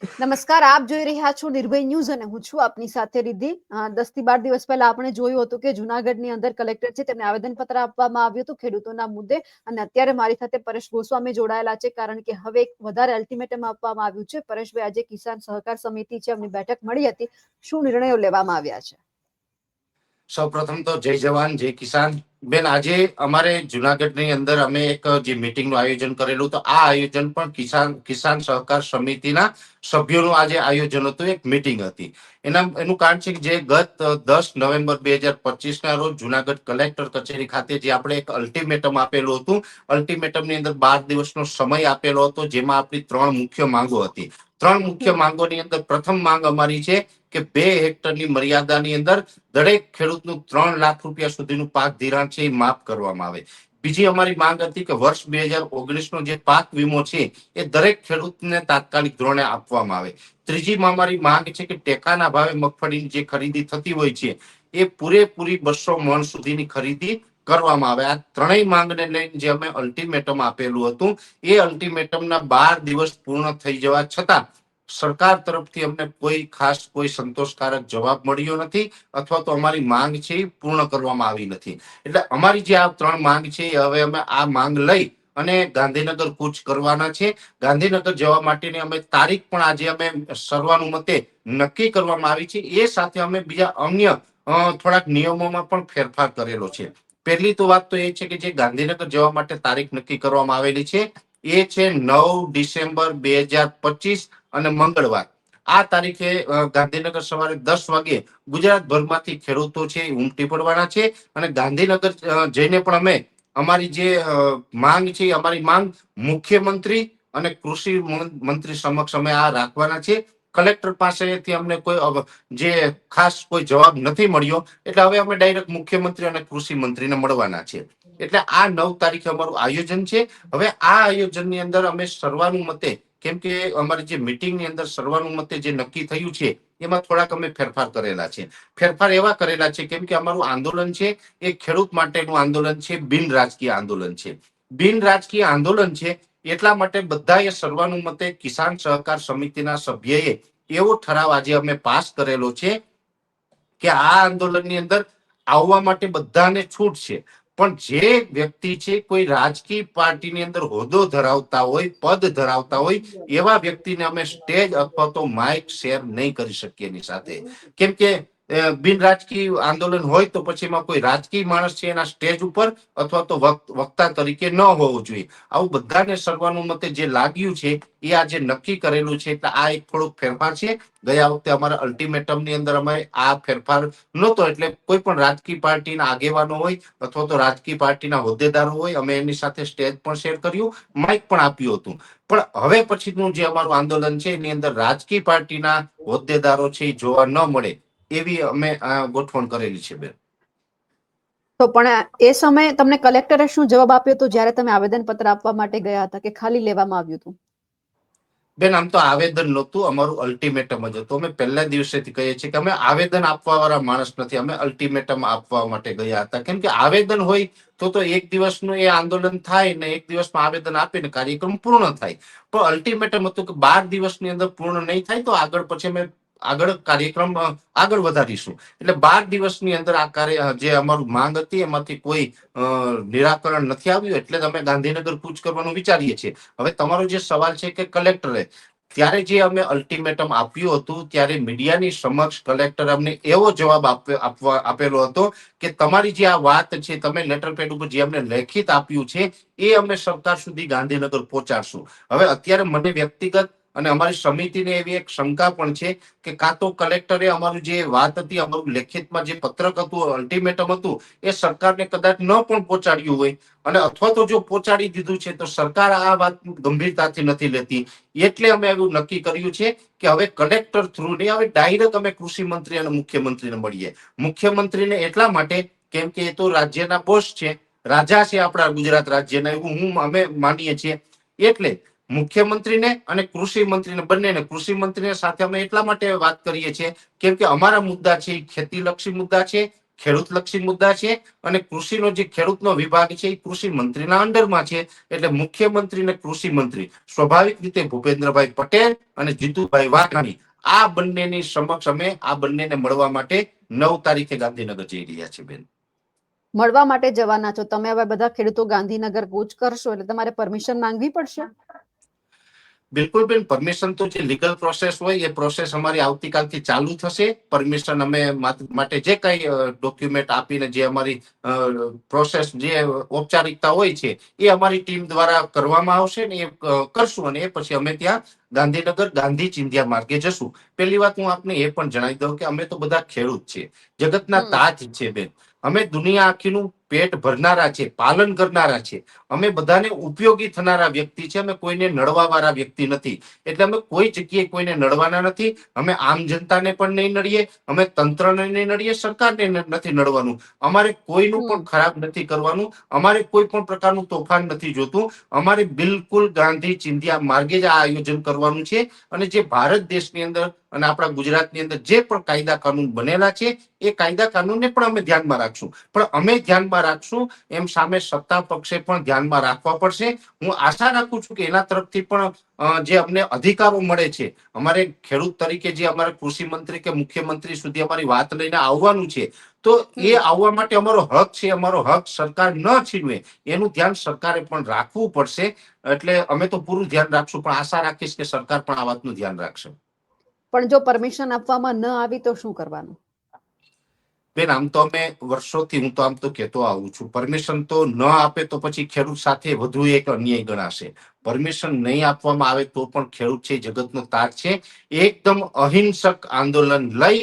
નમસ્કાર, આપ જોઈ રહ્યા છો નિર્ભય ન્યૂઝ અને હું છું આપની સાથે રિદ્ધિ. દસથી બાર દિવસ પહેલા આપણે જોયું હતું કે જુનાગઢની અંદર કલેક્ટર છે, તેમને આવેદનપત્ર આપવામાં આવ્યું હતું ખેડૂતોના મુદ્દે અને અત્યારે મારી સાથે પરેશ ગોસ્વામી જોડાયેલા છે કારણ કે હવે એક વધારે અલ્ટિમેટમ આપવામાં આવ્યું છે. પરેશભાઈ, આજે કિસાન સહકાર સમિતિ છે, એમની બેઠક મળી હતી. શું નિર્ણયો લેવામાં આવ્યા છે? સૌપ્રથમ તો જય જવાન, જય કિસાન. બેન, આજે અમારે જુનાગઢની અંદર અમે એક જે મીટિંગનું આયોજન કરેલું તો આ આયોજન પણ કિસાન કિસાન સહકાર સમિતિના સભ્યોનું આજે આયોજન હતું, એક મીટિંગ હતી. એના, એનું કારણ છે કે જે ગત દસ નવેમ્બર બે હજાર પચીસ ના રોજ જુનાગઢ કલેક્ટર કચેરી ખાતે જે આપણે એક અલ્ટિમેટમ આપેલું હતું અલ્ટિમેટમની અંદર બાર દિવસનો સમય આપેલો હતો, જેમાં આપણી ત્રણ મુખ્ય માંગો હતી. ત્રણ મુખ્ય માંગોની અંદર પ્રથમ માંગ અમારી છે કે બે હેક્ટરની મર્યાદાની અંદર દરેક ખેડૂતનું ત્રણ લાખ રૂપિયા સુધીનું પાક ધિરાણ છે એ માફ કરવામાં આવે. બીજી અમારી માંગ હતી કે વર્ષ બે હજાર ઓગણીસ નો જે પાક વીમો છે એ દરેક ખેડૂતને તાત્કાલિક ધોરણે આપવામાં આવે. ત્રીજીમાં અમારી માંગ છે કે ટેકાના ભાવે મગફળીની જે ખરીદી થતી હોય છે એ પૂરેપૂરી બસો મણ સુધીની ખરીદી કરવામાં આવે. આ ત્રણેય માંગને લઈને જે અમે અલ્ટિમેટમ આપેલું હતું, એ અલ્ટિમેટમના બાર દિવસ પૂર્ણ થઈ જવા છતાં સરકાર તરફથી અમને કોઈ ખાસ કોઈ સંતોષકારક જવાબ મળ્યો નથી અથવા તો અમારી માંગ છે એ પૂર્ણ કરવામાં આવી નથી. એટલે અમારી જે આ ત્રણ માંગ છે એ હવે અમે આ માંગ લઈ અને ગાંધીનગર કૂચ કરવાના છે. ગાંધીનગર જવા માટેની અમે તારીખ પણ આજે અમે સર્વાનુમતે નક્કી કરવામાં આવી છે. એ સાથે અમે બીજા અન્ય થોડાક નિયમોમાં પણ ફેરફાર કરેલો છે. પહેલી તો વાત તો એ છે કે જે ગાંધીનગર જવા માટે તારીખ નક્કી કરવામાં આવેલી છે, એ છે નવ ડિસેમ્બર બે હજાર પચીસ અને મંગળવાર. આ તારીખે ગાંધીનગર સવારે દસ વાગે ગુજરાતભરમાંથી ખેડૂતો છે ઉમટી પડવાના છે અને ગાંધીનગર જઈને પણ અમે અમારી જે માંગ છે અમારી માંગ મુખ્યમંત્રી અને કૃષિ મંત્રી સમક્ષ અમે આ રાખવાના છે. કલેક્ટર પાસેથી અમને કોઈ જે ખાસ કોઈ જવાબ નથી મળ્યો, એટલે હવે અમે ડાયરેક્ટ મુખ્યમંત્રી અને કૃષિ મંત્રીને મળવાના છે. એટલે આ નવ તારીખે અમારું આયોજન છે. હવે આ આયોજનની અંદર અમે સર્વાનુમતે, કેમ કે અમારી જે મિટિંગની અંદર સર્વાનુમતે જે નક્કી થયું છે, એમાં થોડાક અમે ફેરફાર કરેલા છે. ફેરફાર એવા કરેલા છે, કેમ કે અમારું આંદોલન છે, એ ખેડૂત માટેનું આંદોલન છે, બિન રાજકીય આંદોલન છે. બિન રાજકીય આંદોલન છે એટલા માટે બધાએ સર્વાનુમતે કિસાન સહકાર સમિતિના સભ્યએ એવો ઠરાવ આજે અમે પાસ કરેલો છે કે આ આંદોલનની અંદર આવવા માટે બધાને છૂટ છે. પણ જે વ્યક્તિ છે, કોઈ રાજકીય પાર્ટીની અંદર હોદ્દો ધરાવતા હોય, પદ ધરાવતા હોય, એવા વ્યક્તિને અમે સ્ટેજ અથવા તો માઇક શેર નહીં કરી શકીએ એની સાથે. કેમ કે બિન રાજકીય આંદોલન હોય તો પછી એમાં કોઈ રાજકીય માણસ છે એના સ્ટેજ ઉપર અથવા તો વક્તા તરીકે ન હોવું જોઈએ. આવું બધાને સર્વાનુમતે જે લાગ્યું છે, એ આજે નક્કી કરેલું છે, એટલે આ એક થોડુંક ફેરફાર છે. ગયા વખતે અમારા અલ્ટિમેટમની અંદર અમે આ ફેરફાર નહોતો, એટલે કોઈ પણ રાજકીય પાર્ટીના આગેવાનો હોય અથવા તો રાજકીય પાર્ટીના હોદ્દેદારો હોય, અમે એની સાથે સ્ટેજ પણ શેર કર્યું, માઇક પણ આપ્યું હતું. પણ હવે પછીનું જે અમારું આંદોલન છે, એની અંદર રાજકીય પાર્ટીના હોદ્દેદારો છે એ જોવા ન મળે. એવી અમે આ ગોઠવણ કરેલી છે બેન. તો પણ એ સમયે તમને કલેક્ટરે શું જવાબ આપ્યો હતો જ્યારે તમે આવેદનપત્ર આપવા માટે ગયા હતા કે ખાલી લેવામાં આવ્યું હતું? બેન આમ તો આવેદન નહોતું અમારું અલ્ટિમેટમ જ હતું. અમે પહેલા દિવસેથી કહીએ છીએ કે અમે આવેદન આપવા વાળા માણસ નથી. અમે અલ્ટિમેટમ આપવા માટે ગયા હતા. કેમ કે આવેદન હોય તો તો એક દિવસનું એ આંદોલન થાય ને એક દિવસમાં આવેદન આપીને કાર્યક્રમ પૂર્ણ થાય. પણ અલ્ટિમેટમ હતું કે બાર દિવસની અંદર પૂર્ણ નહીં થાય તો આગળ પછી અમે આગળ કાર્યક્રમ આગળ વધારીશું. એટલે બાર દિવસની અંદર આ કાર્ય, જે અમારું માંગ હતી, એમાંથી કોઈ નિરાકરણ નથી આવ્યું, એટલે અમે ગાંધીનગર કૂચ કરવાનું વિચારીએ છીએ. હવે તમારો જે સવાલ છે કે કલેક્ટરે, ત્યારે જે અમે અલ્ટિમેટમ આપ્યું હતું, ત્યારે મીડિયાની સમક્ષ કલેક્ટર અમને એવો જવાબ આપવા, આપેલો હતો કે તમારી જે આ વાત છે, તમે લેટર પેડ ઉપર જે અમને લેખિત આપ્યું છે, એ અમે સરકાર સુધી ગાંધીનગર પહોંચાડશું. હવે અત્યારે મને વ્યક્તિગત અને અમારી સમિતિને એવી એક શંકા પણ છે કે કાં તો કલેક્ટરે અમારું જે વાત હતી, અમારું લેખિતમાં જે પત્રક હતું અલ્ટિમેટમ હતું, એ સરકારને કદાચ ન પણ પહોંચાડ્યું હોય. અને અથવા તો જો પહોંચાડી દીધું છે, તો સરકાર આ વાત ગંભીરતાથી નથી લેતી. એટલે અમે એવું નક્કી કર્યું છે કે હવે કલેક્ટર થ્રુ નહીં હવે ડાયરેક્ટ અમે કૃષિ મંત્રી અને મુખ્યમંત્રીને મળીએ. મુખ્યમંત્રીને એટલા માટે કેમ કે એ તો રાજ્યના બોસ છે, રાજા છે આપણા ગુજરાત રાજ્યના, એવું હું અમે માનીએ છીએ. એટલે મુખ્યમંત્રીને અને કૃષિ મંત્રીને, બંનેને. કૃષિ મંત્રીને સાથે અમે એટલા માટે વાત કરીએ છીએ, કેમ કે અમારા મુદ્દા છે ખેતીલક્ષી મુદ્દા છે ખેડૂત લક્ષી મુદ્દા છે, અને કૃષિનો જે ખેડૂતનો વિભાગ છે એ કૃષિ મંત્રીના અંડરમાં છે. એટલે મુખ્યમંત્રી અને કૃષિ મંત્રી. સ્વાભાવિક રીતે ભૂપેન્દ્રભાઈ પટેલ અને જીતુભાઈ વાઘાણી, આ બંનેની સમક્ષ અમે આ બંનેને મળવા માટે નવ તારીખે ગાંધીનગર જઈ રહ્યા છે બેન. મળવા માટે જવાના છો. તમે હવે બધા ખેડૂતો ગાંધીનગર કૂચ કરશો, એટલે તમારે પરમિશન માંગવી પડશે? બિલકુલ બેન પરમિશન તો જે લીગલ પ્રોસેસ હોય એ પ્રોસેસ અમારી આવતીકાલથી ચાલુ થશે. પરમિશન અમે માટે જે કઈ ડોક્યુમેન્ટ આપીને જે અમારી પ્રોસેસ જે ઔપચારિકતા હોય છે એ અમારી ટીમ દ્વારા કરવામાં આવશે ને એ કરશું અને એ પછી અમે ત્યાં ગાંધીનગર ગાંધી ચિંધ્યા માર્ગે જશું. પહેલી વાત હું આપને એ પણ જણાવી દઉં કે અમે તો બધા ખેડૂત છે જગતના તાજ છે બેન. અમે દુનિયા આખીનું પેટ ભરનારા છે પાલન કરનારા છે. અમે બધાને ઉપયોગી થનારા વ્યક્તિ છે અમે કોઈને નડવા વાળા વ્યક્તિ નથી. એટલે અમે કોઈ જગ્યાએ કોઈને નડવાના નથી. અમે આમ જનતાને પણ નહીં નડીએ અમે તંત્રને નહીં નડીએ સરકારને નથી નડવાનું. અમારે કોઈનું પણ ખરાબ નથી કરવાનું. અમારે કોઈ પણ પ્રકારનું તોફાન નથી જોતું. અમારે બિલકુલ ગાંધી ચિંધ્યા માર્ગે જ આ આયોજન કરવાનું છે. અને જે ભારત દેશની અંદર અને આપણા ગુજરાતની અંદર જે પણ કાયદા કાનૂન બનેલા છે એ કાયદા કાનૂનને પણ અમે ધ્યાનમાં રાખશું. પણ અમે ધ્યાનમાં રાખશું. એમ સામે સત્તા પક્ષે પણ ધ્યાનમાં રાખવા પડશે. હું આશા રાખું છું કે એના તરફથી પણ જે અમને અધિકારો મળે છે અમારે ખેડૂત તરીકે જે અમારા કૃષિ મંત્રી કે મુખ્યમંત્રી સુધી અમારી વાત લઈને આવવાનું છે તો એ આવવા માટે અમારો હક છે અમારો હક સરકાર ન છીનવે એનું ધ્યાન સરકારે પણ રાખવું પડશે. એટલે અમે તો પૂરું ધ્યાન રાખશું પણ આશા રાખીશ કે સરકાર પણ આ વાતનું ધ્યાન રાખશે. પણ જો પરમિશન આપવામાં ન આવી તો શું કરવાનું? બેન આમ તો અમે વર્ષોથી હું તો આમ તો કહેતો આવું છું. પરમિશન તો ન આપે તો પછી ખેડૂત સાથે વધુ એક અન્યાય ગણાશે. પરમિશન નહીં આપવામાં આવે તો પણ ખેડૂત છે, જગતનો તાજ છે. એકદમ અહિંસક આંદોલન લઈ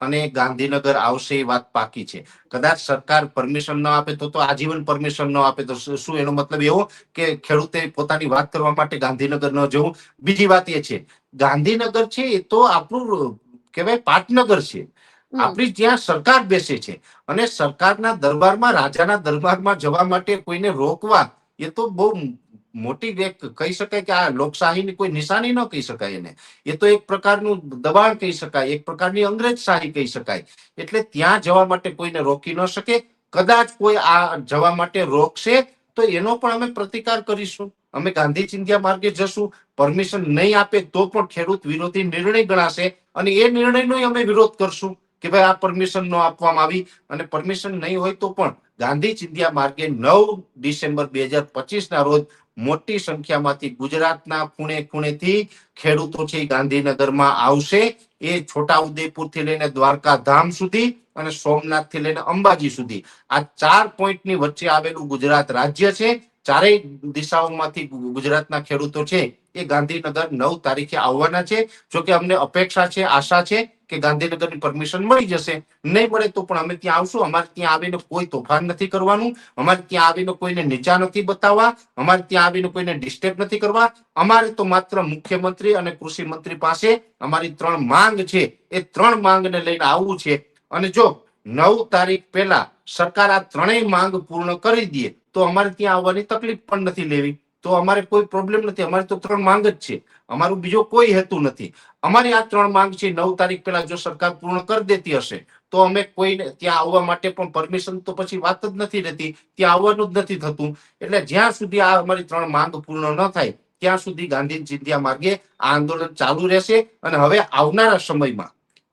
અને ગાંધીનગર આવશે એ વાત પાકી છે. કદાચ સરકાર પરમિશન ન આપે તો તો આજીવન પરમિશન ન આપે તો શું એનો મતલબ એવો કે ખેડૂતે પોતાની વાત કરવા માટે ગાંધીનગર ન જવું? બીજી વાત એ છે. ગાંધીનગર છે એ તો આપણું, કહેવાય, પાટનગર છે. આપણી જ્યાં સરકાર બેસે છે. અને સરકારના દરબારમાં, રાજાના દરબારમાં જવા માટે કોઈને રોકવા, એ તો બહુ મોટી કહી શકાય કે આ લોકશાહીની કોઈ નિશાની ન કહી શકાય એને. એ તો એક પ્રકારનું દબાણ કહી શકાય, એક પ્રકારની અંગ્રેજશાહી કહી શકાય. એટલે ત્યાં જવા માટે કોઈને રોકી ન શકે. કદાચ કોઈ આ જવા માટે રોકશે, તો એનો પણ અમે પ્રતિકાર કરીશું. અમે ગાંધી ચિંધ્યા માર્ગે જશું. પરમિશન નહીં આપે તો પણ ખેડૂત વિરોધી નિર્ણય ગણાશે અને એ નિર્ણયનો અમે વિરોધ કરશું. કે ભાઈ આ પરમિશન ન આપવામાં આવી અને પરમિશન નહીં હોય તો પણ ગાંધી ચિંધ્યા માર્ગે નવ ડિસેમ્બર બે હજાર પચીસ ના રોજ મોટી સંખ્યામાંથી ગુજરાતના ખૂણે ખૂણેથી ખેડૂતો છે ગાંધીનગરમાં આવશે. એ છોટા ઉદયપુરથી લઈને દ્વારકા ધામ સુધી અને સોમનાથથી લઈને અંબાજી સુધી. આ ચાર પોઈન્ટની વચ્ચે આવેલું ગુજરાત રાજ્ય છે. ચારેય દિશાઓમાંથી ગુજરાતના ખેડૂતો છે એ ગાંધીનગર નવ તારીખે આવવાના છે. જોકે અમને અપેક્ષા છે, આશા છે કે ગાંધીનગરની પરમિશન મળી જશે. નહીં મળે તો પણ અમે ત્યાં આવશું. અમારે ત્યાં આવીને કોઈ તોફાન નથી કરવાનું. અમારે ત્યાં આવીને કોઈને નીચા નથી બતાવવા. અમારે ત્યાં આવીને કોઈને ડિસ્ટર્બ નથી કરવા. અમારે તો માત્ર મુખ્યમંત્રી અને કૃષિ મંત્રી પાસે અમારી ત્રણ માંગ છે. એ ત્રણ માંગને લઈને આવવું છે. અને જો નવ તારીખ પહેલા સરકાર આ ત્રણેય માંગ પૂર્ણ કરી દે, તો અમારે ત્યાં આવવાની તકલીફ પણ નથી લેવી. તો અમારે કોઈ પ્રોબ્લેમ નથી. અમારે તો ત્રણ માંગ જ છે. અમારું બીજો કોઈ હેતુ નથી. અમારી આ ત્રણ માંગ છે. નવ તારીખ પહેલા જો સરકાર પૂર્ણ કરી દેતી હશે, તો અમે કોઈને ત્યાં આવવા માટે પણ પરમિશન તો પછી વાત જ નથી રહેતી. ત્યાં આવવાનું જ નથી થતું. એટલે જ્યાં સુધી આ અમારી ત્રણ માંગ પૂર્ણ ન થાય, ત્યાં સુધી ગાંધી ચિંધ્યા માર્ગે આ આંદોલન ચાલુ રહેશે અને હવે આવનારા સમયમાં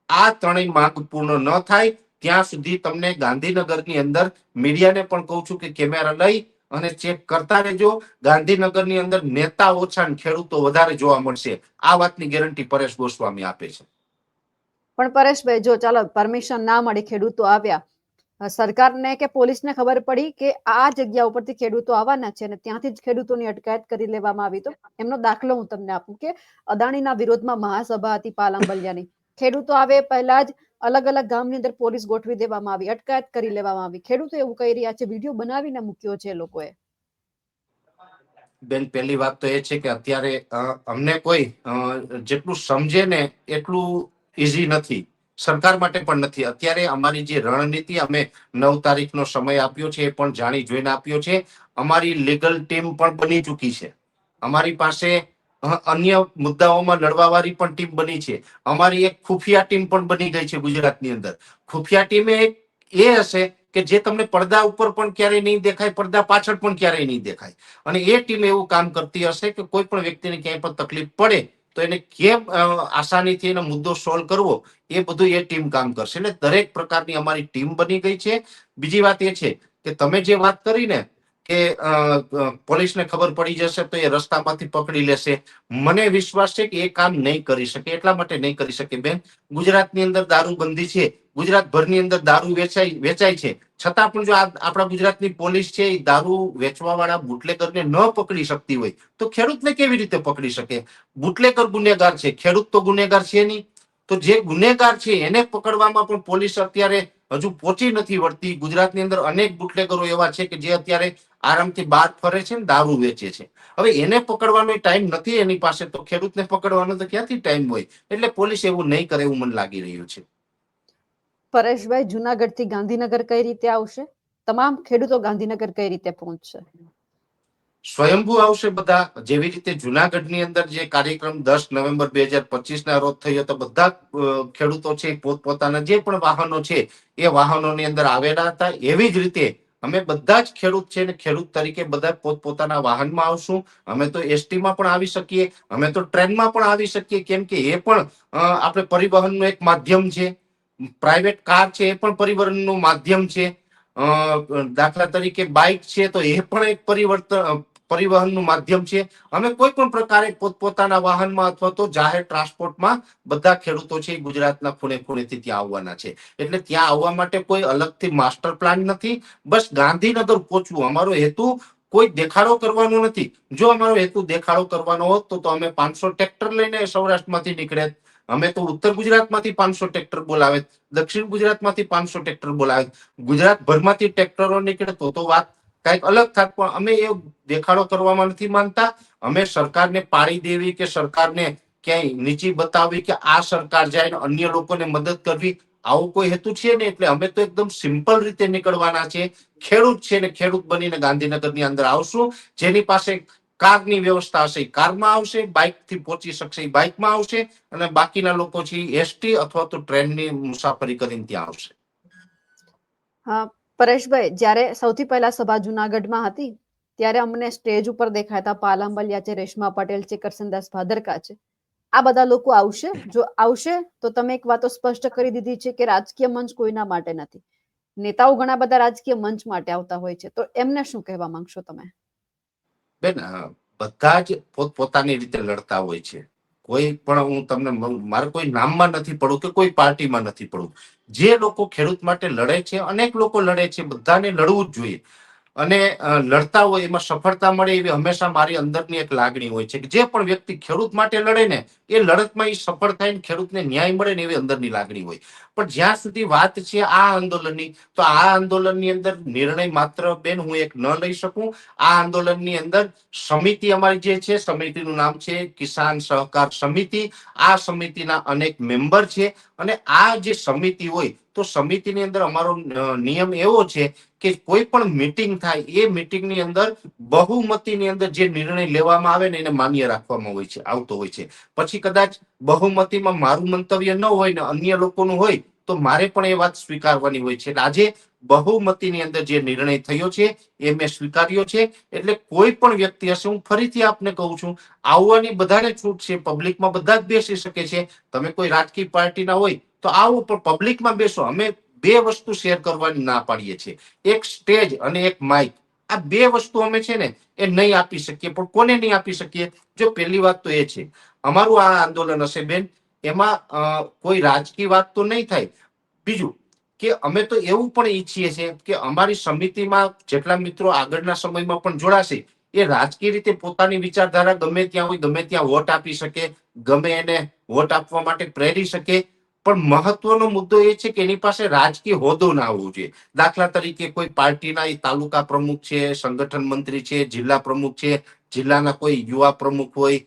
આ ત્રણેય માંગ પૂર્ણ ન થાય, ત્યાં સુધી તમને ગાંધીનગરની અંદર મીડિયાને પણ કહું છું કે કેમેરા લઈ અને ચેક કરતા રહેજો. ગાંધીનગરની અંદર નેતા ઓછા ખેડૂતો વધારે જોવા મળશે. આ વાતની ગેરંટી પરેશ ગોસ્વામી આપે છે. પણ પરેશભાઈ જો ચાલો પરમિશન ના મળી ખેડૂતો આવ્યા, સરકારને કે પોલીસને ખબર પડી કે આ જગ્યા ઉપરથી ખેડૂતો આવવાના છે અને ત્યાંથી જ ખેડૂતોની અટકાયત કરી લેવામાં આવી તો એમનો દાખલો હું તમને આપું કે અદાણીના વિરોધમાં મહાસભા હતી પાલંબલિયાની ખેડૂતો આવે પહેલા જ અલગ અલગ ગામની અંદર પોલીસ ગોઠવી દેવામાં આવી, અટકાયત કરી લેવામાં આવી. ખેડૂતો એવું કહી રહ્યા છે, વીડિયો બનાવીને મૂક્યો છે લોકોએ. બેન, પહેલી વાત તો એ છે કે અત્યારે અમને કોઈ જેટલું સમજે ને એટલું ઈઝી નથી. સરકાર માટે પણ નથી. અત્યારે અમારી જે રણનીતિ અમે નવ તારીખનો સમય આપ્યો છે, એ પણ જાણી જોઈને આપ્યો છે. અમારી લીગલ ટીમ પણ બની ચૂકી છે. અમારી પાસે અન્ય મુદ્દાઓમાં લડવાવાળી પણ ટીમ બની છે. અમારી એક ખુફિયા ટીમ પણ બની ગઈ છે ગુજરાતની અંદર. ખુફિયા ટીમે એ હશે કે જે તમને પડદા ઉપર પણ ક્યારેય નહીં દેખાય, પડદા પાછળ પણ ક્યારેય નહીં દેખાય. અને એ ટીમ એવું કામ કરતી હશે કે કોઈ પણ વ્યક્તિને ક્યાંય પણ તકલીફ પડે, તો એને કેમ આસાનીથી એનો મુદ્દો સોલ્વ કરવો, એ બધું એ ટીમ કામ કરશે. એટલે દરેક પ્રકારની અમારી ટીમ બની ગઈ છે. બીજી વાત એ છે કે તમે જે વાત કરી ને કે પોલીસને ખબર પડી જશે તો એ રસ્તામાંથી પકડી લેશે. મને વિશ્વાસ છે કે એ કામ નહીં કરી શકે, એટલા માટે નહીં કરી શકે. બેન, ગુજરાતની અંદર દારૂબંધી છે ગુજરાત ભરની અંદર દારૂ વેચાય વેચાય છે. છતાં પણ જો આપણા ગુજરાતની પોલીસ છે, એ દારૂ વેચવા વાળા બુટલેકરને ન પકડી શકતી હોય, તો ખેડૂતને કેવી રીતે પકડી શકે? બુટલેકર ગુનેગાર છે, ખેડૂત તો ગુનેગાર છે નહીં. તો જે ગુનેગાર છે, એને પકડવામાં પણ પોલીસ અત્યારે હજુ પહોંચી નથી વળતી. ગુજરાતની અંદર અનેક બુટલેકરો એવા છે કે જે અત્યારે આરામથી બહાર ફરે છે ને દારૂ વેચે છે. હવે એને પકડવાનો ટાઈમ નથી એની પાસે તો ખેડૂતને પકડવાનો તો ક્યાંથી ટાઈમ હોય? એટલે પોલીસ એવું નહીં કરે એવું મને લાગી રહ્યું છે. પરેશભાઈ જુનાગઢથી ગાંધીનગર કઈ રીતે આવશે? તમામ ખેડૂતો ગાંધીનગર કઈ રીતે પહોંચશે? સ્વયંભૂ આવશે બધા. જેવી રીતે જુનાગઢની અંદર જે કાર્યક્રમ દસ નવેમ્બર બે હજાર પચીસ ના રોજ થયો તો બધા ખેડૂતો છે પોતપોતાના જે પણ વાહનો છે એ વાહનોની અંદર આવેલા હતા. એવી જ રીતે અમે બધા જ ખેડૂત છે ને ખેડૂત તરીકે બધા પોતપોતાના વાહનમાં આવશું. અમે તો એસટીમાં પણ આવી શકીએ. અમે તો ટ્રેનમાં પણ આવી શકીએ. કેમ કે એ પણ આપણે પરિવહનનું એક માધ્યમ છે. પ્રાઇવેટ કાર છે એ પણ પરિવહનનું માધ્યમ છે. દાખલા તરીકે બાઇક છે તો એ પણ એક પરિવર્તન પરિવહનનું માધ્યમ છે. અમે કોઈ પણ પ્રકારે પોતપોતાના વાહનમાં અથવા તો જાહેર ટ્રાન્સપોર્ટમાં બધા ખેડૂતો છે ગુજરાતના ખૂણે ખૂણેથી ત્યાં આવવાના છે. એટલે ત્યાં આવવા માટે કોઈ અલગથી માસ્ટર પ્લાન નથી. બસ ગાંધીનગર પહોંચવું. અમારો હેતુ કોઈ દેખાડો કરવાનો નથી. જો અમારો હેતુ દેખાડો કરવાનો હોત તો અમે પાંચસો ટ્રેક્ટર લઈને સૌરાષ્ટ્રમાંથી નીકળે અમે તો ઉત્તર ગુજરાતમાંથી પાંચસો ટ્રેક્ટર બોલાવે દક્ષિણ ગુજરાતમાંથી પાંચસો ટ્રેક્ટર બોલાવે ગુજરાત ભરમાંથી ટ્રેક્ટરો નીકળે તો તો વાત કંઈક અલગ થાત પણ અમે એ દેખાડો કરવામાં નથી માનતા. અમે સરકારને પાડી દેવી કે સરકારને ક્યાંય નીચી બતાવવી કે આ સરકાર જાય અન્ય લોકોને મદદ કરવી, આવો કોઈ હેતુ છે ને એટલે અમે તો એકદમ સિમ્પલ રીતે નીકળવાના છે. ખેડૂત છે ને ખેડૂત બનીને ગાંધીનગરની અંદર આવશું. જેની પાસે કારની વ્યવસ્થા હશે કારમાં આવશે બાઇકથી પહોંચી શકશે બાઇકમાં આવશે અને બાકીના લોકો છે એસટી અથવા તો ટ્રેનની મુસાફરી કરીને ત્યાં આવશે. પરેશભાઈ, જ્યારે સૌથી પહેલા સભા જુનાગઢમાં હતી, ત્યારે અમને સ્ટેજ ઉપર પાલમ બલિયા છે રેશમા પટેલ છે કરસનદાસ ભાદરકા છે. આ બધા લોકો આવશે. જો આવશે, તો તમે એક વાતો સ્પષ્ટ કરી દીધી છે કે રાજકીય મંચ કોઈના માટે નથી. નેતાઓ ઘણા બધા રાજકીય મંચ માટે આવતા હોય છે. તો એમને શું કહેવા માંગશો તમે? બેન બધા જ પોતપોતાની રીતે લડતા હોય છે. કોઈ પણ હું તમને મારે કોઈ નામમાં નથી પડવું કે કોઈ પાર્ટીમાં નથી પડું. જે લોકો ખેડૂત માટે લડે છે, અનેક લોકો લડે છે, બધાને લડવું જ જોઈએ. અને લડતા હોય એમાં સફળતા મળે એવી હંમેશા મારી અંદરની એક લાગણી હોય છે કે જે પણ વ્યક્તિ ખેડૂત માટે લડે ને, એ લડતમાં એ સફળ થાય ને ખેડૂતને ન્યાય મળે ને એવી અંદરની લાગણી હોય. પણ જ્યાં સુધી વાત છે આ આંદોલનની, તો આ આંદોલનની અંદર નિર્ણય માત્ર બેન હું એક ન લઈ શકું. આ આંદોલનની અંદર સમિતિ અમારી જે છે, સમિતિનું નામ છે કિસાન સહકાર સમિતિ. આ સમિતિના અનેક મેમ્બર છે અને આ જે સમિતિ હોય તો સમિતિની અંદર અમારો નિયમ એવો છે કે કોઈ પણ મિટિંગ થાય, એ મિટિંગની અંદર બહુમતીની અંદર જે નિર્ણય લેવામાં આવે ને એને માન્ય રાખવામાં હોય છે, આવતો હોય છે. પછી કદાચ બહુમતીમાં મારું મંતવ્ય ન હોય ને અન્ય લોકોનું હોય, તો મારે પણ એ વાત સ્વીકારવાની હોય છે. આજે બહુમતીની અંદર જે નિર્ણય થયો છે, એ મેં સ્વીકાર્યો છે. એટલે કોઈ પણ વ્યક્તિ હશે હું ફરીથી આપને કહું છું, આવવાની બધાને છૂટ છે પબ્લિકમાં બધા જ બેસી શકે છે. તમે કોઈ રાજકીય પાર્ટીના હોય તો આવો પણ પબ્લિકમાં બેસો. અમે બે વસ્તુ શેર કરવાની ના પાડીએ છીએ. એક સ્ટેજ અને એક માઇક આ બે વસ્તુ અમે છે ને એ નહીં આપી શકીએ. પણ કોને નહીં આપી શકીએ? જો પહેલી વાત તો એ છે. અમારું આ આંદોલન હશે બેન. એમાં કોઈ રાજકીય વાત તો નહીં થાય. બીજું કે અમે તો એવું પણ ઈચ્છીએ છીએ કે અમારી સમિતિમાં જેટલા મિત્રો આગળના સમયમાં પણ જોડાશે, એ રાજકીય રીતે પોતાની વિચારધારા ગમે ત્યાં હોય, ગમે ત્યાં વોટ આપી શકે, ગમે એને વોટ આપવા માટે પ્રેરી શકે પણ મહત્વનો મુદ્દો એ છે કે એની પાસે રાજકીય હોદ્દો ના હોવો જોઈએ. દાખલા તરીકે કોઈ પાર્ટીના એ તાલુકા પ્રમુખ છે, સંગઠન મંત્રી છે, જિલ્લા પ્રમુખ છે, જિલ્લાના કોઈ યુવા પ્રમુખ હોય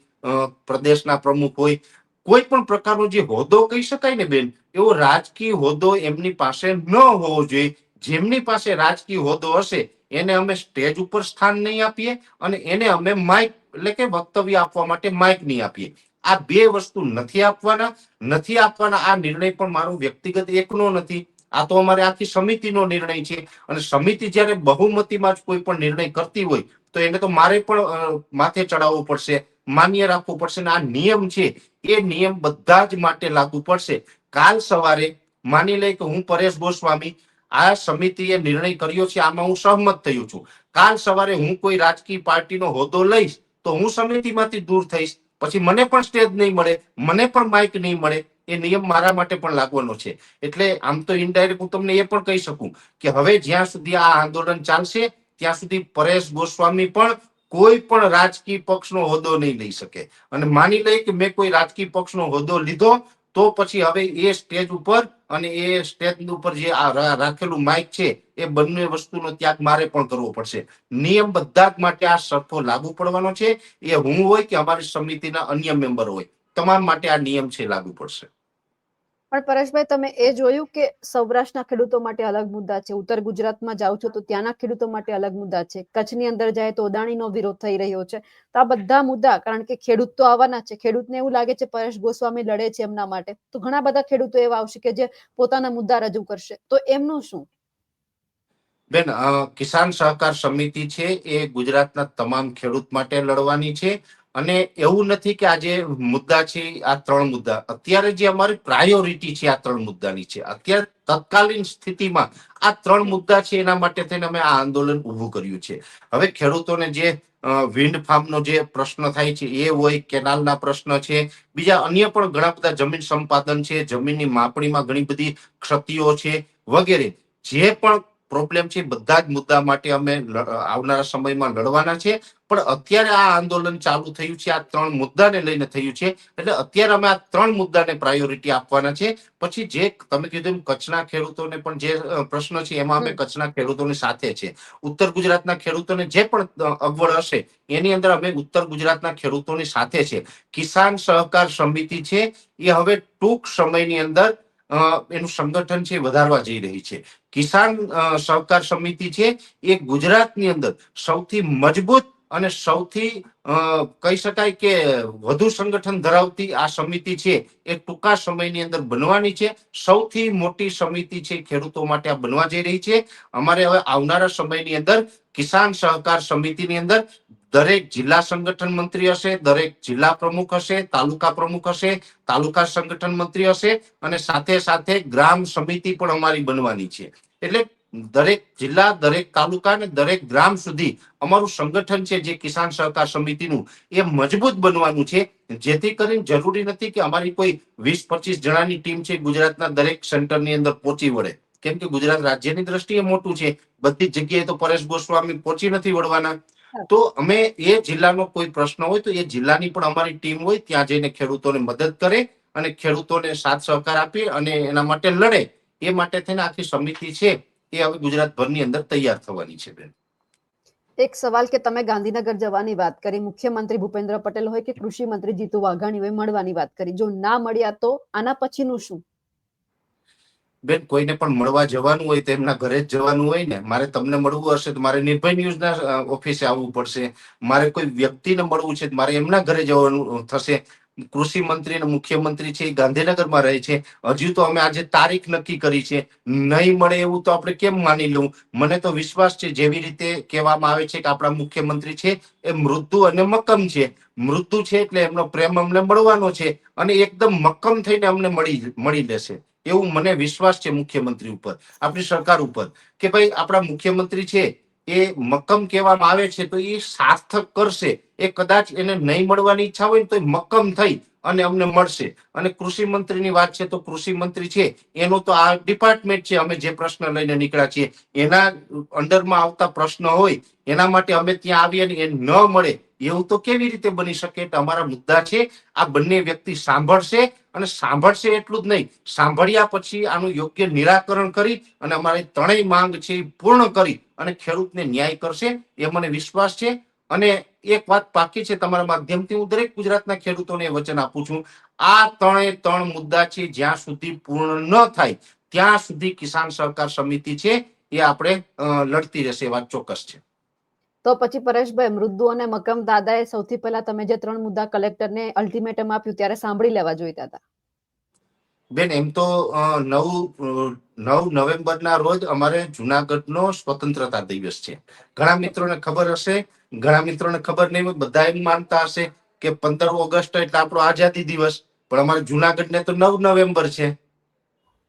પ્રદેશના પ્રમુખ હોય, કોઈ પણ પ્રકારનો જે હોદ્દો કહી શકાય ને બેન, એવો રાજકીય હોદ્દો એમની પાસે ન હોવો જોઈએ. જેમની પાસે રાજકીય હોદ્દો હશે, એને અમે સ્ટેજ ઉપર સ્થાન નહીં આપીએ અને એને અમે માઇક એટલે કે વક્તવ્ય આપવા માટે માઇક નહીં આપીએ. આ બે વસ્તુ નથી આપવાના નથી આપવાના આ નિર્ણય પણ મારો વ્યક્તિગત એકનો નથી. આ તો અમારે આખી સમિતિનો નિર્ણય છે. અને સમિતિ જયારે બહુમતીમાં જ કોઈ પણ નિર્ણય કરતી હોય, તો એને તો મારે પણ માથે ચડાવવો પડશે, માન્ય રાખવું પડશે. આ નિયમ છે, એ નિયમ બધા જ માટે લાગુ પડશે. કાલ સવારે માની લઈ કે હું પરેશ ગોસ્વામી, આ સમિતિએ નિર્ણય કર્યો છે, આમાં હું સહમત થયો છું. કાલ સવારે હું કોઈ રાજકીય પાર્ટીનો હોદ્દો લઈશ, તો હું સમિતિમાંથી દૂર થઈશ. પછી મને પણ સ્ટેજ નહીં મળે, મને પણ માઇક નહીં મળે, એ નિયમ મારા માટે પણ લાગવાનો છે. એટલે આમ તો ઇનડાયરેક્ટ હું તમને એ પણ કહી શકું કે હવે જ્યાં સુધી આ આંદોલન ચાલશે, ત્યાં સુધી પરેશ ગોસ્વામી પણ કોઈ પણ રાજકીય પક્ષનો હોદ્દો નહીં લઈ શકે. અને માની લઈ કે મેં કોઈ રાજકીય પક્ષનો હોદ્દો લીધો તો પછી હવે એ સ્ટેજ ઉપર અને એ સ્ટેજ ઉપર જે રાખેલું માઇક છે, એ બંને વસ્તુનો ત્યાગ મારે પણ કરવો પડશે. નિયમ બધા જ માટે આ સરખો લાગુ પડવાનો છે. એ હું હોય કે અમારી સમિતિના અન્ય મેમ્બર હોય. તમામ માટે આ નિયમ છે, લાગુ પડશે. પણ પરેશભાઈ, તમે એ જોયું કે સૌરાષ્ટ્રના ખેડૂતો માટે અલગ મુદ્દા છે? ઉત્તર ગુજરાતમાં જાઓ છો તો ત્યાંના ખેડૂતો માટે અલગ મુદ્દા છે. કચ્છની અંદર જાય તો અદાણીનો વિરોધ થઈ રહ્યો છે. તો આ બધા મુદ્દા, કારણ કે ખેડૂત તો આવવાના છે. ખેડૂતને એવું લાગે છે પરેશ ગોસ્વામી લડે છે એમના માટે. તો ઘણા બધા ખેડૂતો એવા આવશે કે જે પોતાના મુદ્દા રજૂ કરશે. તો એમનું શું? બેન કિસાન સહકાર સમિતિ છે એ ગુજરાતના તમામ ખેડૂત માટે લડવાની છે. અને એવું નથી કે આજે મુદ્દા છે, આ ત્રણ મુદ્દા. અત્યારે જે અમારી પ્રાયોરિટી છે, આ ત્રણ મુદ્દાની છે. અત્યારે તત્કાલીન સ્થિતિમાં આ ત્રણ મુદ્દા છે, એના માટે થઈને અમે આ આંદોલન ઊભું કર્યું છે. હવે ખેડૂતોને જે વિન્ડ ફાર્મનો જે પ્રશ્ન થાય છે, એ હોય, કેનાલના પ્રશ્ન છે, બીજા અન્ય પણ ઘણા બધા જમીન સંપાદન છે, જમીનની માપણીમાં ઘણી બધી ક્ષતિઓ છે, વગેરે. જે પણ પ્રોબ્લેમ છે બધા જ મુદ્દા માટે અમે આવનારા સમયમાં લડવાના છે. પણ અત્યારે આ આંદોલન ચાલુ થયું છે આ ત્રણ મુદ્દાને લઈને થયું છે. એટલે અત્યારે અમે આ ત્રણ મુદ્દાને પ્રાયોરિટી આપવાના છે. પછી જે તમે કીધું કચ્છના ખેડૂતોને પણ જે પ્રશ્ન છે એમાં અમે કચ્છના ખેડૂતોની સાથે છે. ઉત્તર ગુજરાતના ખેડૂતોને જે પણ અગવડ હશે એની અંદર અમે ઉત્તર ગુજરાતના ખેડૂતોની સાથે છે. કિસાન સહકાર સમિતિ છે એ હવે ટૂંક સમયની અંદર એનું સંગઠન છે વધારવા જઈ રહી છે. કિસાન સહકાર સમિતિ છે એ ગુજરાતની અંદર સૌથી મજબૂત અને સૌથી કહી શકાય કે વધુ સંગઠન ધરાવતી આ સમિતિ છે એ ટૂંકા સમયની અંદર બનવાની છે. સૌથી મોટી સમિતિ છે ખેડૂતો માટે આ બનવા જઈ રહી છે. અમારે હવે આવનારા સમયની અંદર કિસાન સહકાર સમિતિની અંદર દરેક જિલ્લા સંગઠન મંત્રી હશે, દરેક જિલ્લા પ્રમુખ હશે, તાલુકા પ્રમુખ હશે, તાલુકા સંગઠન મંત્રી હશે અને સાથે સાથે ગ્રામ સમિતિ પણ અમારી બનવાની છે. એટલે દરેક જિલ્લા, દરેક તાલુકા અને દરેક ગ્રામ સુધી અમારું સંગઠન છે જે કિસાન સહકાર સમિતિનું, એ મજબૂત બનવાનું છે. જેથી કરીને જરૂરી નથી કે અમારી કોઈ વીસ, પચીસ જણાની ટીમ છે ગુજરાતના દરેક સેન્ટરની અંદર પહોંચી વળે. કેમ કે ગુજરાત રાજ્યની દ્રષ્ટિએ મોટું છે. બધી જગ્યાએ તો પરેશ ગોસ્વામી પહોંચી નથી વળવાના. તો અમે એ જિલ્લાનો કોઈ પ્રશ્ન હોય તો એ જિલ્લાની પણ અમારી ટીમ હોય, ત્યાં જઈને ખેડૂતોને મદદ કરે અને ખેડૂતોને સાથ સહકાર આપી અને એના માટે લડે. એ માટે થઈને આખી સમિતિ છે એ હવે ગુજરાતભરની અંદર તૈયાર થવાની છે, બેન. એક સવાલ કે તમે ગાંધીનગર જવાની વાત કરી, મુખ્યમંત્રી ભૂપેન્દ્ર પટેલ હોય કે કૃષિ મંત્રી જીતુ વાઘાણી હોય મળવાની વાત કરી. જો ના મળ્યા તો આના પછીનું શું? બેન, કોઈને પણ મળવા જવાનું હોય તો એમના ઘરે જ જવાનું હોય ને, મારે તમને મળવું હશે તો મારે નિર્ભય ન્યૂઝના ઓફિસે આવવું પડશે. મારે કોઈ વ્યક્તિને મળવું છે તો મારે એમના ઘરે જવાનું થશે. કૃષિ મંત્રી અને મુખ્યમંત્રી છે એ ગાંધીનગરમાં રહે છે. હજુ તો અમે આજે તારીખ નક્કી કરી છે. નહીં મળે એવું તો આપણે કેમ માની લઉં? મને તો વિશ્વાસ છે જેવી રીતે કહેવામાં આવે છે કે આપણા મુખ્યમંત્રી છે એ મૃદુ અને મક્કમ છે. મૃદુ છે એટલે એમનો પ્રેમ અમને મળવાનો છે અને એકદમ મક્કમ થઈને અમને મળી મળી લેશે. એવું મને વિશ્વાસ છે મુખ્યમંત્રી ઉપર, આપણી સરકાર ઉપર, કે ભાઈ આપણા મુખ્યમંત્રી છે એ મક્કમ કહેવામાં આવે છે તો એ સાર્થક કરશે. એ કદાચ એને નહીં મળવાની ઈચ્છા હોય તો એ મક્કમ થઈ અને અમને મળશે. અને કૃષિ મંત્રીની વાત છે તો કૃષિ મંત્રી છે, એનો તો આ ડિપાર્ટમેન્ટ છે, અમે જે પ્રશ્ન લઈને નીકળ્યા છીએ, એના અંડરમાં આવતા પ્રશ્ન હોય, એના માટે અમે ત્યાં આવીએ ને એ ન મળે, એવું તો કેવી રીતે બની શકે? અમારા મુદ્દા છે, આ બંને વ્યક્તિ સાંભળશે અને સાંભળશે એટલું જ નહીં. સાંભળ્યા પછી આનું યોગ્ય નિરાકરણ કરી અને અમારી ત્રણેય માંગ છે એ પૂર્ણ કરી અને ખેડૂતને ન્યાય કરશે, એ મને વિશ્વાસ છે. અને એક વાત બાકી છે તમારા માધ્યમથી હું દરેક ગુજરાતના ખેડૂતોને વચન આપું છું. આ ત્રણે ત્રણ મુદ્દા છે જ્યાં સુધી પૂર્ણ ન થાય, ત્યાં સુધી કિસાન સહકાર સમિતિ છે એ આપણે લડતી રહેશે. વાત ચોક્કસ છે. તો પછી પરેશભાઈ, મૃદુ અને મકમ દાદાએ સૌથી પહેલા તમે જે ત્રણ મુદ્દા કલેક્ટરને અલ્ટિમેટમ આપ્યું ત્યારે સાંભળી લેવા જોઈતા હતા. બેન, એમ તો નવ નવ નવેમ્બરના રોજ અમારે જુનાગઢનો સ્વતંત્રતા દિવસ છે. ઘણા મિત્રોને ખબર હશે, ઘણા મિત્રોને ખબર નહીં બધા એમ માનતા હશે કે પંદર ઓગસ્ટ એટલે આપણો આઝાદી દિવસ. પણ અમારે જુનાગઢને તો નવ નવેમ્બર છે.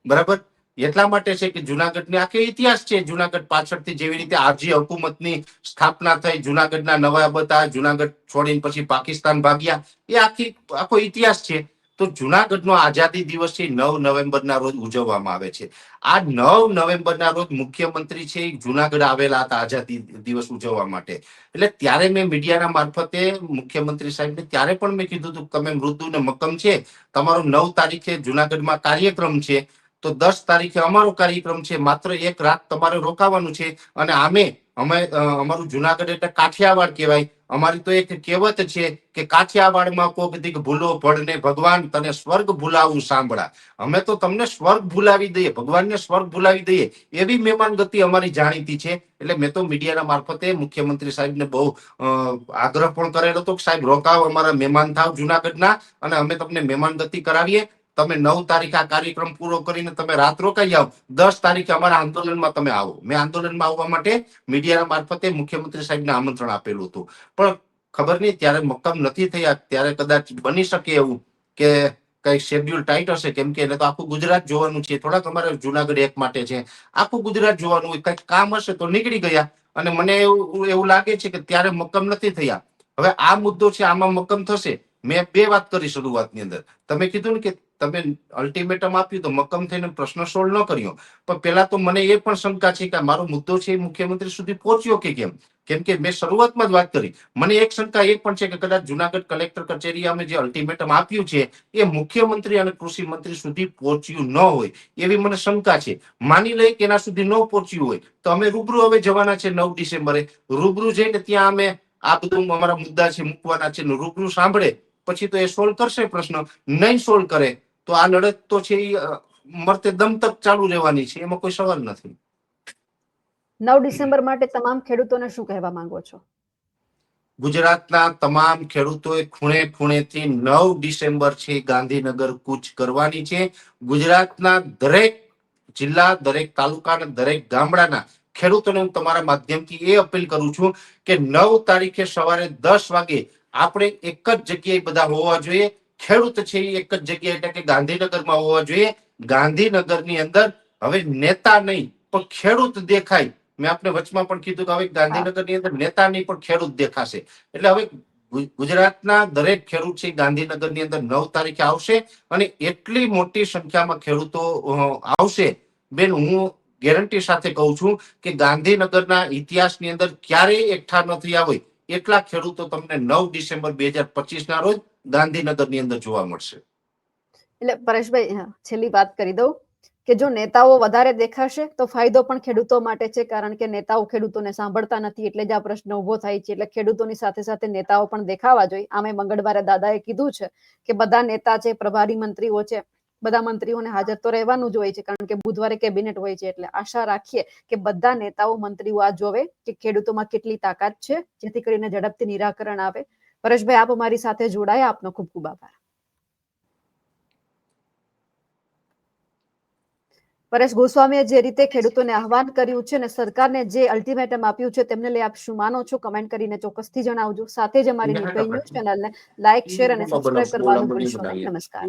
બરાબર? એટલા માટે છે કે જુનાગઢને આખી ઇતિહાસ છે. જુનાગઢ પાછળથી જેવી રીતે આરજી હકુમતની સ્થાપના થઈ, જુનાગઢના નવાબ હતા જુનાગઢ છોડીને પછી પાકિસ્તાન ભાગ્યા, એ આખી, આખો ઇતિહાસ છે. તો જુનાગઢનો આઝાદી દિવસ છે નવ નવેમ્બરના રોજ ઉજવવામાં આવે છે. આ નવ નવેમ્બરના રોજ મુખ્યમંત્રી છે જુનાગઢ આવેલા હતા આઝાદી દિવસ ઉજવવા માટે. એટલે ત્યારે મેં મીડિયાના મારફતે મુખ્યમંત્રી સાહેબને ત્યારે પણ મેં કીધું હતું તમે ને મક્કમ છે. તમારો નવ તારીખે જુનાગઢમાં કાર્યક્રમ છે. તો દસ તારીખે અમારો કાર્યક્રમ છે. માત્ર એક રાત તમારે રોકાવાનું છે. અને આમે અમે અમારું જુનાગઢ એટલે કાઠિયાવાડ કહેવાય. અમારી તો એક કહેવત છે કે કાઠિયાવાડમાં કોક દીક ભૂલો ભળને ભગવાન તને સ્વર્ગ ભૂલાવું સાંભળા. અમે તો તમને સ્વર્ગ ભૂલાવી દઈએ, ભગવાનને સ્વર્ગ ભૂલાવી દઈએ એવી મહેમાન ગતિ અમારી જાણીતી છે. એટલે મેં તો મીડિયાના મારફતે મુખ્યમંત્રી સાહેબને બહુ આગ્રહ પણ કરેલો હતો કે સાહેબ રોકાવ અમારા મહેમાન થાવ જુનાગઢના અને અમે તમને મહેમાન ગતિ કરાવીએ. તમે નવ તારીખે આ કાર્યક્રમ પૂરો કરીને તમે રાત રોકાઈ આવો દસ તારીખે અમારા આંદોલનમાં તમે આવો. મેં આંદોલનમાં આવવા માટે મીડિયાના મારફતે મુખ્યમંત્રી સાહેબને આમંત્રણ આપેલું હતું. પણ ખબર નહીં, ત્યારે મક્કમ નથી થયા. ત્યારે કદાચ બની શકે એવું કે કઈ શેડ્યુલ ટાઈટ હશે. કેમ કે એને તો આખું ગુજરાત જોવાનું છે. થોડાક અમારે જુનાગઢ એક માટે છે. આખું ગુજરાત જોવાનું હોય, કંઈક કામ હશે તો નીકળી ગયા. અને મને એવું એવું લાગે છે કે ત્યારે મક્કમ નથી થયા. હવે આ મુદ્દો છે, આમાં મક્કમ થશે. મેં બે વાત કરી શરૂઆતની અંદર. તમે કીધું ને કે તમે અલ્ટિમેટમ આપ્યું તો મક્કમ થઈને પ્રશ્ન સોલ્વ ન કર્યો. પણ પેલા તો મને એ પણ શંકા છે કે મારો મુદ્દો છે મુખ્યમંત્રી સુધી પહોંચ્યો કે કેમ? કેમ કે મેં શરૂઆતમાં જ વાત કરી. મને એક શંકા એ પણ છે કે કદાચ જુનાગઢ કલેક્ટર કચેરી અમે જે અલ્ટિમેટમ આપ્યું છે એ મુખ્યમંત્રી અને કૃષિ મંત્રી સુધી પહોંચ્યું ન હોય એવી મને શંકા છે. માની લઈએ કે એના સુધી ન પહોંચ્યું હોય તો અમે રૂબરૂ હવે જવાના છે નવ ડિસેમ્બરે. રૂબરૂ જઈને ત્યાં અમે આ બધું અમારા મુદ્દા છે મૂકવાના છે રૂબરૂ સાંભળે. પછી તો એ સોલ્વ કરશે પ્રશ્ન. નહીં સોલ્વ કરે તો આ લડત તો છે એ મરતે દમ તક ચાલુ રહેવાની છે એમાં કોઈ સવાલ નથી. નવ ડિસેમ્બર માટે તમામ ખેડૂતોને શું કહેવા માંગો છો? ગુજરાતના તમામ ખેડૂતોએ ખૂણે ખૂણેથી નવ ડિસેમ્બર છે ગાંધીનગર કૂચ કરવાની છે. ગુજરાતના દરેક જિલ્લા દરેક તાલુકા અને દરેક ગામડાના ખેડૂતોને હું તમારા માધ્યમથી એ અપીલ કરું છું કે નવ તારીખે સવારે દસ વાગે આપણે એક જ જગ્યાએ બધા હોવા જોઈએ. ખેડૂત છે એ એક જ જગ્યાએ એટલે કે ગાંધીનગરમાં હોવા જોઈએ. ગાંધીનગરની અંદર હવે નેતા નહીં, પણ ખેડૂત દેખાય. મેં આપને વચમાં પણ કીધું કે હવે ગાંધીનગરની અંદર નેતા નહીં, પણ ખેડૂત દેખાશે. એટલે હવે ગુજરાતના દરેક ખેડૂત છે ગાંધીનગરની અંદર નવ તારીખે આવશે અને એટલી મોટી સંખ્યામાં ખેડૂતો આવશે. બેન, હું ગેરંટી સાથે કહું છું કે ગાંધીનગરના ઇતિહાસની અંદર ક્યારેય એકઠા ન થયા હોય. એટલા ખેડૂતો તમને નવ ડિસેમ્બર બે હજાર પચીસ ના રોજ ગાંધીનગરની અંદર જોવા મળશે. એટલે પરેશભાઈ છેલ્લી વાત કરી દઉં કે જો નેતાઓ વધારે દેખાશે તો ફાયદો પણ ખેડૂતો માટે છે, કારણ કે નેતાઓ ખેડૂતોને સાંભળતા નથી એટલે જ આ પ્રશ્ન ઊભો થાય છે. એટલે ખેડૂતોની સાથે સાથે નેતાઓ પણ દેખાવા જોઈએ. આમે મંગળવારે દાદાએ કીધું છે કે બધા નેતા છે, પ્રભારી મંત્રીઓ છે, બધા મંત્રીઓને હાજર તો રહેવાનું જ હોય છે, કારણ કે બુધવારે કેબિનેટ હોય છે. એટલે આશા રાખીએ કે બધા નેતાઓ, મંત્રીઓ આ જોવે કે ખેડૂતોમાં કેટલી તાકાત છે, જેથી કરીને ઝડપથી નિરાકરણ આવે. પરેશભાઈ આપ અમારી સાથે જોડાયા. આપનો ખૂબ ખૂબ આભાર. પરેશ ગોસ્વામીએ જે રીતે ખેડૂતોને આહવાન કર્યું છે અને સરકારને જે અલ્ટિમેટમ આપ્યું છે તેમને લઈ આપ શું માનો છો? કમેન્ટ કરીને ચોક્કસથી જણાવજો. સાથે જ અમારી ન્યૂઝ ચેનલને લાઇક શેર અને સબસ્ક્રાઇબ કરવાનું ભૂલશો નહીં. નમસ્કાર.